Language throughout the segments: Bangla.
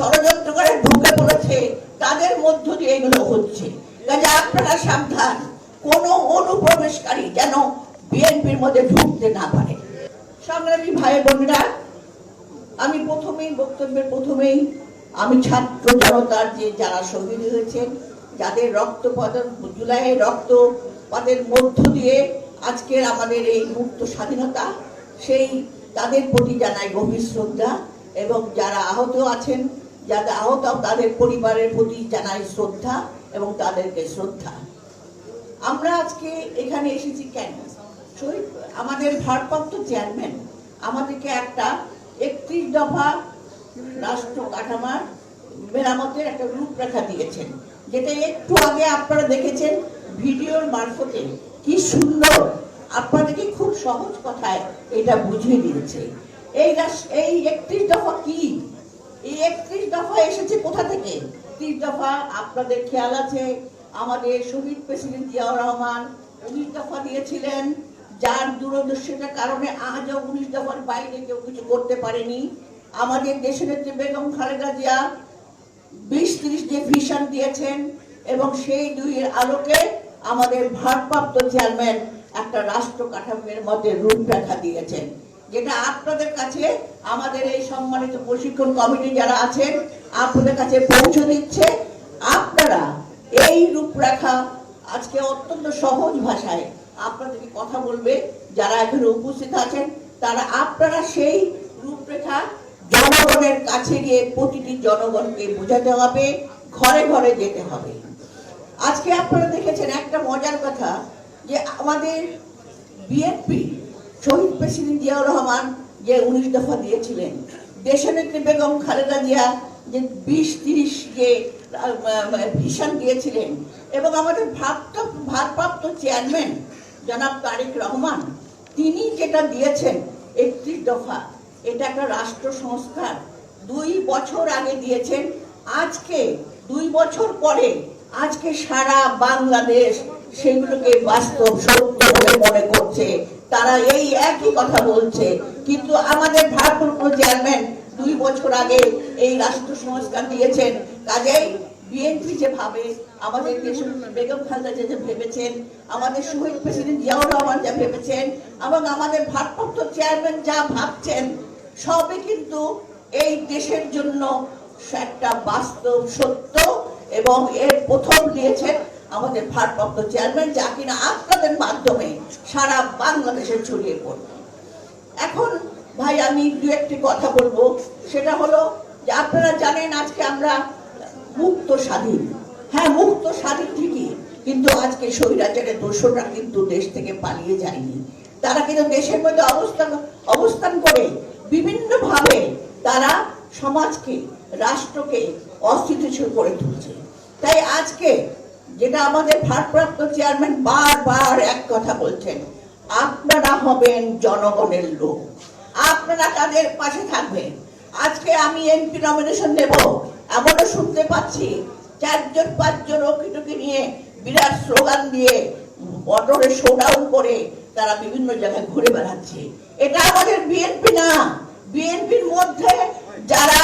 ষড়যন্ত্র করে ঢুকে পড়েছে, তাদের মধ্য দিয়ে এগুলো হচ্ছে। কাজে আপনারা সাবধান, কোন অনুপ্রবেশকারী যেন বিএনপির মধ্যে ঢুকতে না পারে। সংগ্রামী ভাই বোনেরা, আমি প্রথমেই বক্তব্যের প্রথমেই আমি ছাত্র জনতার যে যারা শহীদ হয়েছেন, যাদের রক্তপাত জুলাইয়ের রক্তপাতের মধ্য দিয়ে আজকের আমাদের এই মুক্ত স্বাধীনতা, সেই তাদের প্রতি জানাই গভীর শ্রদ্ধা এবং যারা আহত আছেন যারা আহত তাদের পরিবারের প্রতি জানাই শ্রদ্ধা এবং তাদেরকে শ্রদ্ধা। আমরা আজকে এখানে এসেছি কেন? আমাদের ভারপ্রাপ্ত চেয়ারম্যান, আমাদেরকে একটা একত্রিশ দফা রাষ্ট্র কাঠামার মেরামতের একটা রূপরেখা দিয়েছেন, যেটা একটু আগে আপনারা দেখেছেন ভিডিওর মারফতে। কি সুন্দর! আপনাদেরকে খুব সহজ কথায় এটা বুঝিয়ে দিয়েছে। এই এই একত্রিশ দফা কি? এই একত্রিশ দফা এসেছে কোথা থেকে? ত্রিশ দফা আপনাদের খেয়াল আছে, আমাদের শহীদ প্রেসিডেন্ট জিয়াউর রহমান উনিশ দফা দিয়েছিলেন, যার দূরদর্শিতার কারণে আজও উনিশ দফার বাইরে কেউ কিছু করতে পারেনি। আমাদের দেশনেত্রী বেগম খালেদা জিয়া বিশ ত্রিশ যে ভিশন দিয়েছেন, এবং সেই দুইয়ের আলোকে আমাদের ভারপ্রাপ্ত চেয়ারম্যান একটা রাষ্ট্র কাঠামোর মধ্যে রূপরেখা দিয়েছেন। যেটা আপনাদের কাছে আমাদের এই সম্মানিত প্রশিক্ষণ কমিটি যারা আছেন, আপনাদের কাছে পৌঁছে দিচ্ছে। আপনারা এই রূপরেখা আজকে অত্যন্ত সহজ ভাষায় আপনাদেরকে কথা বলবে, যারা এখানে উপস্থিত আছেন, তারা আপনারা সেই রূপরেখা জনগণের কাছে গিয়ে প্রতিটি জনগণকে বোঝাতে হবে, ঘরে ঘরে যেতে হবে। আজকে আপনারা দেখেছেন একটা মজার কথা যে আমাদের বিএনপি শহীদ প্রেসিডেন্ট জিয়াউর রহমান যে উনিশ দফা দিয়েছিলেন দেশনেত্রী বেগম খালেদা জিয়া যে বিশ তিরিশ যে ভিশন দিয়েছিলেন, এবং আমাদের ভারপ্রাপ্ত ভারপ্রাপ্ত চেয়ারম্যান জনাব তারেক রহমান, তিনি যেটা দিয়েছেন একত্রিশ দফা, এটা একটা রাষ্ট্র সংস্কার। দুই বছর আগে দিয়েছেন, আজকে, দুই বছর পরে, আজকে সারা বাংলাদেশ সেগুলোকে বাস্তব সত্য বলে মনে করছে। তারা এই একই কথা বলছে। কিন্তু আমাদের ভারপ্রাপ্ত চেয়ারম্যান দুই বছর আগে এই রাষ্ট্র সংস্কার দিয়েছেন। কাজেই বিএনপি যে ভাবে আমাদের বেগম খালেদা যে ভেবেছেন, আমাদের শহীদ প্রেসিডেন্ট জিয়াউর রহমান যা ভেবেছেন, এবং আমাদের ভারপ্রাপ্ত চেয়ারম্যান যা ভাবছেন, সবই কিন্তু এই দেশের জন্য একটা বাস্তব সত্য এবং এর প্রথম দিয়েছেন আমাদের ভারপ্রাপ্ত চেয়ারম্যান যা কিনা আপনাদের মাধ্যমে সারা বাংলাদেশে ছড়িয়ে পড়বে এখন ভাই, আমি দু একটি কথা বলব। সেটা হলো যে আপনারা জানেন আজকে আমরা মুক্ত স্বাধীন। হ্যাঁ মুক্ত স্বাধীন ঠিকই, কিন্তু আজকে স্বৈরাচারের দোষরা কিন্তু দেশ থেকে পালিয়ে যায়নি। তারা কিন্তু দেশের মধ্যে অবস্থান অবস্থান করে বিভিন্ন ভাবে তারা সমাজকে, রাষ্ট্রকে অস্থিতিশীল করে তুলছে। তাই আজকে যেটা আমাদের ভারপ্রাপ্ত চেয়ারম্যান বারবার এক কথা বলছেন, আপনারা হবেন জনগণের লোক। আপনারা তাদের পাশে থাকবেন। আজকে আমি এমপি নমিনেশন নেব, এমনও শুনতে পাচ্ছি চারজন, পাঁচজন ওকিটুকি নিয়ে বিরাট স্লোগান দিয়ে মোটরে শোডাউন করে তারা বিভিন্ন জায়গায় ঘুরে বেড়াচ্ছে। এটা আমাদের বিএনপি না। বিএনপির মধ্যে যারা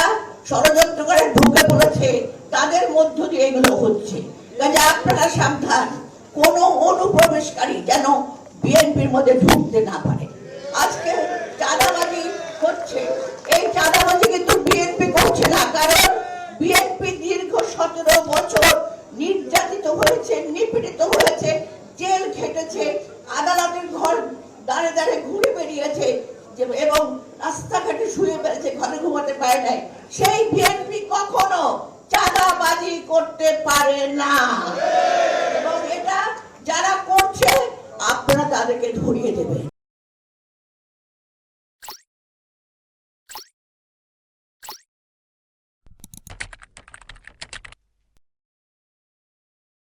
ষড়যন্ত্র করে ঢুকে পড়েছে, তাদের মধ্য দিয়ে এগুলো হচ্ছে। সাবধান। অনুপ্রবেশকারী যেন বিএনপির মধ্যে ঢুকতে না পারে। আজকে চাঁদাবাজি হচ্ছে। এই চাঁদাবাজি কিন্তু বিএনপি করছে না, কারণ বিএনপি দীর্ঘ সতেরো বছর নির্যাতিত হয়েছে, নিপীড়িত হয়েছে, জেল খেটেছে, আদালতের ঘর দাঁড়ে দাঁড়ে ঘুরে বেরিয়েছে এবং রাস্তাঘাটে শুয়ে বেড়েছে, ঘরে ঘুমাতে পারে নাই। সেই বিএনপি কখনো চাঁদাবাজি করতে পারে